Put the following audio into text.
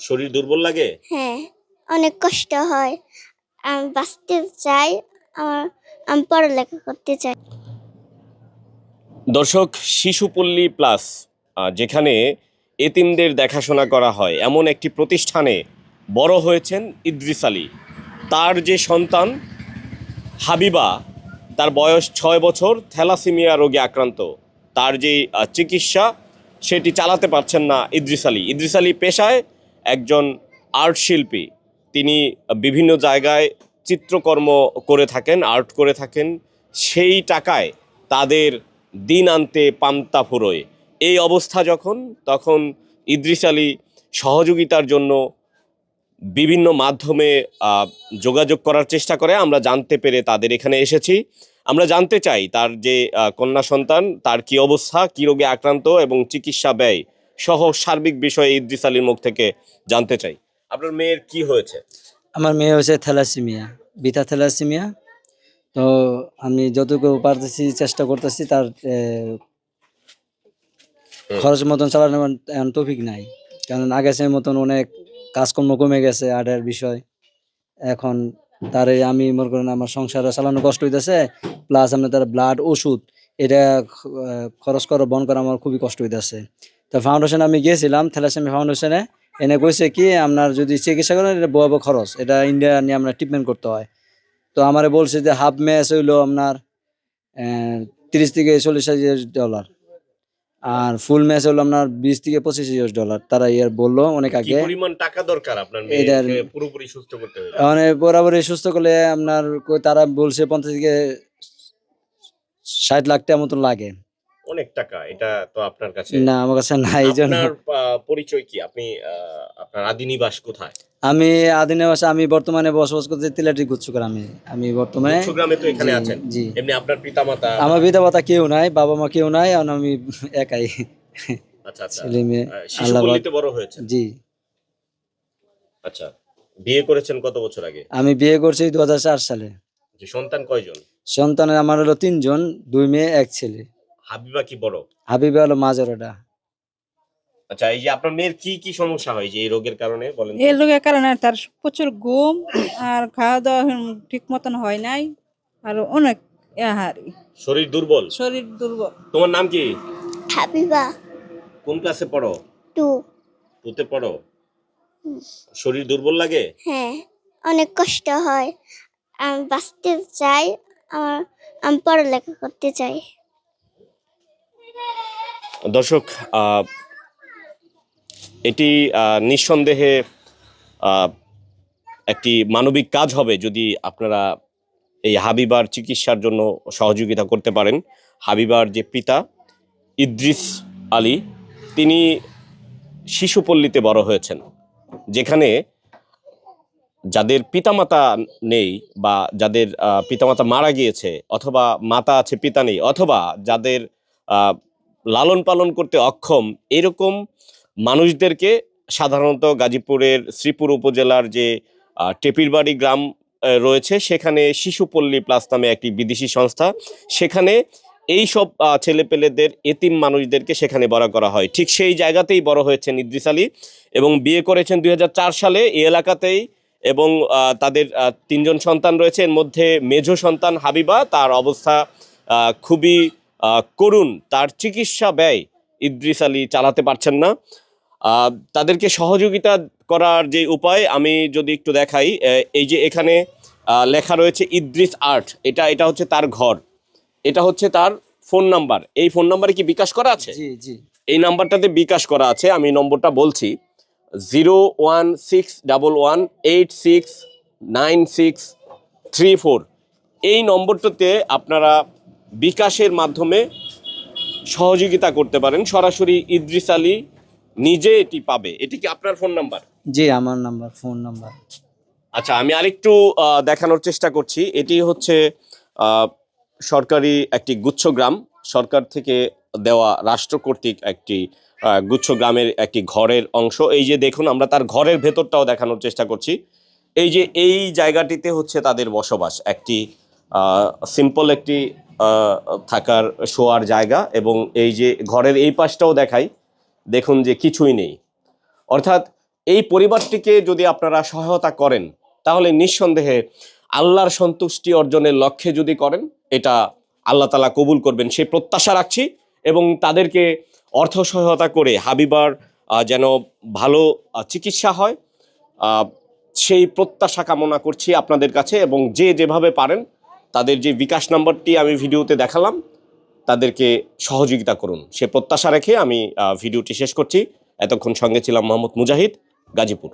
শরীর দুর্বল লাগে? হ্যাঁ অনেক কষ্ট হয়। আমি বাঁচতে চাই আমার আমি পড়ালেখা করতে চাই। দর্শক শিশুপল্লী প্লাস যেখানে এতিমদের দেখাশোনা করা হয় এমন একটি প্রতিষ্ঠানে বড় হয়েছেন ইদ্রিস আলী। তার যে সন্তান হাবিবা তার বয়স ছয় বছর থ্যালাসিমিয়া রোগে আক্রান্ত। তার যে চিকিৎসা সেটি চালাতে পারছেন না ইদ্রিস আলী। ইদ্রিস আলী পেশায় একজন আর্ট শিল্পী। তিনি বিভিন্ন জায়গায় চিত্রকর্ম করে থাকেন, আর্ট করে থাকেন। সেই টাকায় তাদের দিন আনতে পান্তা ফুরোয়। এই অবস্থা যখন, তখন ইদ্রিস আলী সহযোগিতার জন্য বিভিন্ন মাধ্যমে যোগাযোগ করার চেষ্টা করে। আমরা জানতে পেরে তাদের এখানে এসেছি। আমরা জানতে চাই তার যে কন্যা সন্তান, তার কি অবস্থা, কী রোগে আক্রান্ত এবং চিকিৎসা ব্যয় সহ সার্বিক বিষয়ে ইদ্রিস আলীর মুখ থেকে জানতে চাই। আপনার মেয়ের কি হয়েছে? আমার মেয়ে হচ্ছে থ্যালাসিমিয়া বিটা থ্যালাসিমিয়া। তো আমি যতটুকু পারতেছি চেষ্টা করতেছি তার খরচ মতন চালানোর টপিক নাই। কারণ আগে সে মতন অনেক কাজকর্ম কমে গেছে আর্টের বিষয়। এখন তারে আমি মনে করেন আমার সংসারে চালানো কষ্ট হইতেছে প্লাস আপনার তার ব্লাড ওষুধ এটা খরচ করা বন্ধ করা আমার খুবই কষ্ট হইতেছে। তো ফাউন্ডেশনে আমি গিয়েছিলাম থ্যালাসেমি ফাউন্ডেশনে এনে কইছে কি আপনার যদি চিকিৎসা করেন এটা বড় খরচ। এটা ইন্ডিয়া নিয়ে আপনার ট্রিটমেন্ট করতে হয়। তো আমারে বলছে যে হাফ ম্যাচ হইল আপনার তিরিশ থেকে চল্লিশ হাজার ডলার আর ফুল ম্যাচ হলো আপনার বিশ থেকে পঁচিশ হাজার ডলার তারা ইয়ার বলল অনেক আগে। পরিমাণ টাকা দরকার আপনার এটার- পুরোপুরি সুস্থ করতে মানে বরাবরই সুস্থ করলে আপনার তারা বলছে পঞ্চাশ থেকে ষাট লাখ টাকা মতন লাগে। অনেক টাকা এটা তো আপনার কাছে না আমার কাছে নাই এই জন্য। আপনার আহ, পরিচয় কি? আপনি আহ, আপনার আদি নিবাস কোথায়? আমি আদিনাবাসে আমি বর্তমানে বসবাস করতে তিলাটি গুচ্ছ গ্রামে আমি বর্তমানে গ্রামে তো এখানে জি, আছেন। জি। এমনি আপনার পিতামাতা? আমার পিতা মাতা কেউ নাই বাবা মা কেউ নাই এখন আমি একাই। আচ্ছা আচ্ছা। ছেলে মেয়ে আহ, আল্লাহ শিশুপল্লীতে বড় হয়েছে। জি। আচ্ছা বিয়ে করেছেন কত বছর আগে? আমি বিয়ে করছি দু হাজার চার সালে। যে সন্তান কয়জন? সন্তানের আমার হলো তিনজন দুই মেয়ে এক ছেলে। হাবিবা কি বড়? হাবিবা হলো মাঝারোটা আচ্ছা এই যে আপনার মেয়ের কি কি সমস্যা হয় যে এই রোগের কারণে বলেন এই রোগের কারণে তার প্রচুর ঘুম আর খাওয়া দাওয়া ঠিক মতন হয় নাই আর অনেক আহারি। শরীর দুর্বল? শরীর দুর্বল। তোমার নাম কি? হাবিবা। কোন ক্লাসে পড়ো? টু। টুতে পড়ো? শরীর দুর্বল লাগে? হ্যাঁ অনেক কষ্ট হয়। আমি বাঁচতে চাই আমার আমি পড়ালেখা করতে চাই। দর্শক এটি নিঃসন্দেহে একটি মানবিক কাজ হবে যদি আপনারা এই হাবিবার চিকিৎসার জন্য সহযোগিতা করতে পারেন। হাবিবার যে পিতা, ইদ্রিস আলী, তিনি শিশুপল্লীতে বড় হয়েছেন, যেখানে যাদের পিতামাতা নেই বা যাদের পিতামাতা মারা গিয়েছে অথবা মাতা আছে, পিতা নেই, অথবা যাদের লালন পালন করতে অক্ষম, এরকম মানুষদেরকে সাধারণত গাজীপুরের শ্রীপুর উপজেলার যে টেপিরবাড়ি গ্রাম রয়েছে, সেখানে শিশুপল্লী প্লাস নামে একটি বিদেশি সংস্থা। সেখানে এই সব ছেলেপেলেদের, এতিম মানুষদেরকে সেখানে বড় করা হয়। ঠিক সেই জায়গাতেই বড় হয়েছেন ইদ্রিস আলী এবং বিয়ে করেছেন দু হাজার চার সালে। এই এলাকাতেই এবং তাদের তিনজন সন্তান রয়েছে। এর মধ্যে মেঝো সন্তান হাবিবা, তার অবস্থা খুবই করুণ তার চিকিৎসা ব্যয় ইদ্রিস আলী চালাতে পারছেন না। তাদেরকে সহযোগিতা করার যে উপায় আমি যদি একটু দেখাই এই যে এখানে লেখা রয়েছে ইদ্রিস আর্ট এটা এটা হচ্ছে তার ঘর। এটা হচ্ছে তার ফোন নাম্বার। এই ফোন নাম্বারে কি বিকাশ করা আছে? জি জি। এই নাম্বারটাতে বিকাশ করা আছে আমি নম্বরটা বলছি। Zero one six double one eight six nine six three four. এই নম্বরটাতে আপনারা বিকাশের মাধ্যমে সহযোগিতা করতে পারেন। সরাসরি ইদ্রিস আলী নিজে এটি পাবে। এটি কি আপনার ফোন নাম্বার? জি আমার নাম্বার ফোন নাম্বার। আচ্ছা আমি আরেকটু দেখানোর চেষ্টা করছি। এটি হচ্ছে সরকারি একটি গুচ্ছ গ্রাম সরকার থেকে দেওয়া রাষ্ট্র কর্তৃক একটি গুচ্ছ গ্রামের একটি ঘরের অংশ। এই যে দেখুন আমরা তার ঘরের ভেতরটাও দেখানোর চেষ্টা করছি। এই যে এই জায়গাটিতে হচ্ছে তাদের বসবাস। একটি সিম্পল একটি থাকার শোয়ার জায়গা এবং এই যে ঘরের এই পাশটাও দেখাই, দেখুন যে কিছুই নেই। অর্থাৎ এই পরিবারটিকে যদি আপনারা সহায়তা করেন, তাহলে নিঃসন্দেহে আল্লাহর সন্তুষ্টি অর্জনের লক্ষ্যে যদি করেন, এটা আল্লাহ তালা কবুল করবেন। সেই প্রত্যাশা রাখছি এবং তাদেরকে অর্থ সহায়তা করে হাবিবার যেন ভালো চিকিৎসা হয় সেই প্রত্যাশা কামনা করছি আপনাদের কাছে এবং যে যেভাবে পারেন তাদের যে বিকাশ নাম্বারটি আমি ভিডিওতে দেখালাম, তাদেরকে সহযোগিতা করুন। সে প্রত্যাশা রেখে আমি ভিডিওটি শেষ করছি। এতক্ষণ সঙ্গে ছিলাম মোহাম্মদ মুজাহিদ, গাজীপুর।